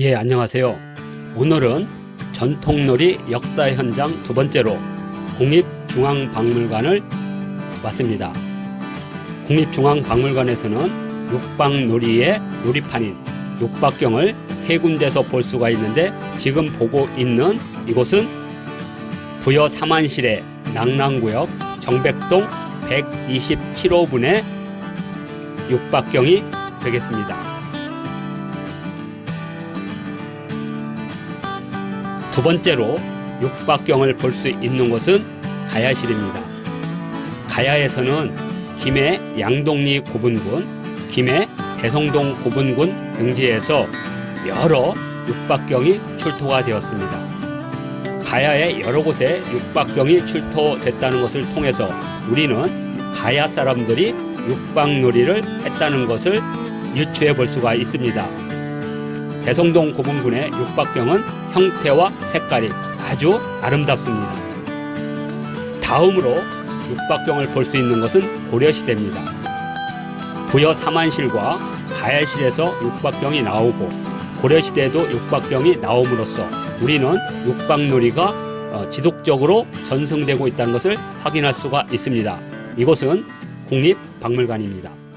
예, 안녕하세요. 오늘은 전통놀이 역사 현장 두 번째로 국립중앙박물관을 왔습니다. 국립중앙박물관에서는 육박놀이의 놀이판인 육박경을 세 군데서 볼 수가 있는데 지금 보고 있는 이곳은 부여 삼안실의 낙랑구역 정백동 127호분의 육박경이 되겠습니다. 두 번째로 육박경을 볼 수 있는 곳은 가야실입니다. 가야에서는 김해 양동리 고분군, 김해 대성동 고분군 등지에서 여러 육박경이 출토가 되었습니다. 가야의 여러 곳에 육박경이 출토됐다는 것을 통해서 우리는 가야 사람들이 육박놀이를 했다는 것을 유추해 볼 수가 있습니다. 대성동 고분군의 육박경은 형태와 색깔이 아주 아름답습니다. 다음으로 육박경을 볼 수 있는 것은 고려시대입니다. 부여 삼안실과 가야실에서 육박경이 나오고 고려시대에도 육박경이 나옴으로써 우리는 육박놀이가 어, 지속적으로 전승되고 있다는 것을 확인할 수가 있습니다. 이곳은 국립박물관입니다.